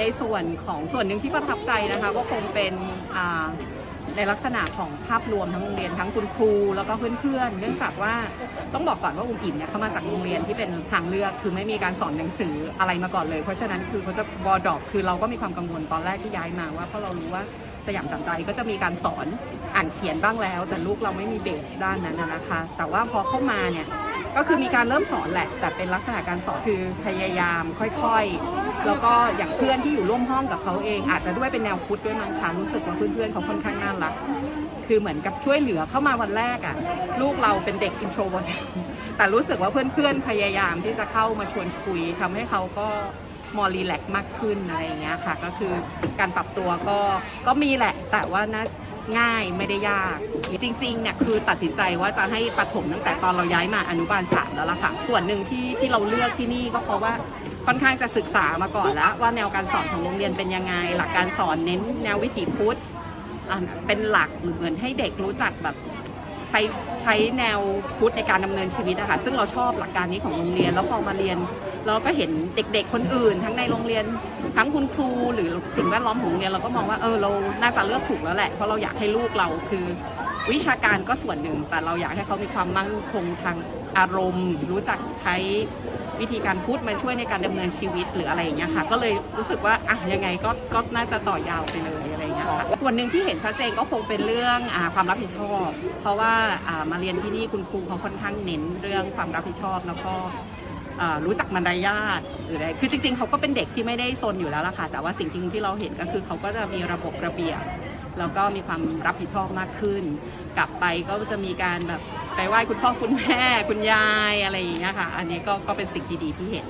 ในส่วนของส่วนหนึ่งที่ประทับใจนะคะ ก็คงเป็นในลักษณะของภาพรวมทั้งโรงเรียนทั้งคุณครูแล้วก็เพื่อนๆเนื่องจากว่าต้องบอกก่อนว่าอุ้มอิ่มเนี่ยเขามาจากโรงเรียนที่เป็นทางเลือกคือไม่มีการสอนหนังสืออะไรมาก่อนเลย เพราะฉะนั้นคือเขาจะวอร์ดอกคือเราก็มีความกังวลตอนแรกที่ย้ายมาว่าเพราะเรารู้ว่า สยามจันใจก็จะมีการสอนอ่านเขียนบ้างแล้ว แต่ลูกเราไม่มีเบสด้านนั้นนะคะ แต่ว่าพอเข้ามาเนี่ยก็คือมีการเริ่มสอนแหละ แต่เป็นลักษณะการสอนคือพยายามค่อยๆ แล้วก็อย่างเพื่อนที่อยู่ร่วมห้องกับเขาเอง อาจจะด้วยเป็นแนวพุทธด้วยมั้งคะรู้สึกว่าเพื่อนๆเขาค่อนข้างน่ารักคือเหมือนกับช่วยเหลือเข้ามาวันแรกอะ่ะลูกเราเป็นเด็กอินโทรเวิร์แต่รู้สึกว่าเพื่อนๆพยายามที่จะเข้ามาชวนคุยทำให้เขาก็ มอรีแลกมากขึ้นอะไรอย่างเงี้ยค่ะ ก็คือการปรับตัวก็ก็มีแหละ แต่ว่าน่าง่ายไม่ได้ยาก จริงๆเนี่ยคือตัดสินใจว่าจะให้ปฐมตั้งแต่ตอนเราย้ายมาอนุบาลสามแล้วล่ะค่ะ ส่วนหนึ่งที่ที่เราเลือกที่นี่ก็เพราะว่าค่อนข้างจะศึกษามาก่อนแล้ว ว่าแนวการสอนของโรงเรียนเป็นยังไง หลักการสอนเน้นแนววิถีพุทธเป็นหลักเหมือนให้เด็กรู้จักแบบ ใช้ใช้แนวพุทธในการดำเนินชีวิตอะคะซึ่งเราชอบหลักการนี้ของโรงเรียน แล้วพอมาเรียน เราก็เห็นเด็กๆคนอื่น ทั้งในโรงเรียน ทั้งคุณครูหรือสิ่งแวดล้อมของโรงเรียนเราก็มองว่าเออเราน่าจะเลือกถูกแล้วแหละเพราะเราอยากให้ลูกเราคือ วิชาการก็ส่วนหนึ่ง แต่เราอยากให้เขามีความมั่นคงทางอารมณ์ รู้จักใช้วิธีการพูดมาช่วยในการดำเนินชีวิตหรืออะไรอย่างเงี้ยค่ะ ก็เลยรู้สึกว่าอะยังไงก็ก็น่าจะต่อยาวไปเลย ค่ะ ส่วนหนึ่งที่เห็นชัดเจนก็คงเป็นเรื่องอความรับผิดชอบ เพราะว่าามาเรียนที่นี่คุณครูเขาค่อนข้างเน้นเรื่องความรับผิดชอบแล้วก็รู้จักมารยาทหรืออะไรคือจริงๆ เขาก็เป็นเด็กที่ไม่ได้ซนอยู่แล้วล่ะค่ะ แต่ว่าสิ่งที่ที่เราเห็นก็คือเขาก็จะมีระบบระเบียบ แล้วก็มีความรับผิดชอบมากขึ้น กลับไปก็จะมีการแบบไปไหว้คุณพ่อคุณแม่คุณยายอะไรอย่างเงี้ยค่ะ อันนี้ก็ก็เป็นสิ่งที่ดีที่เห็น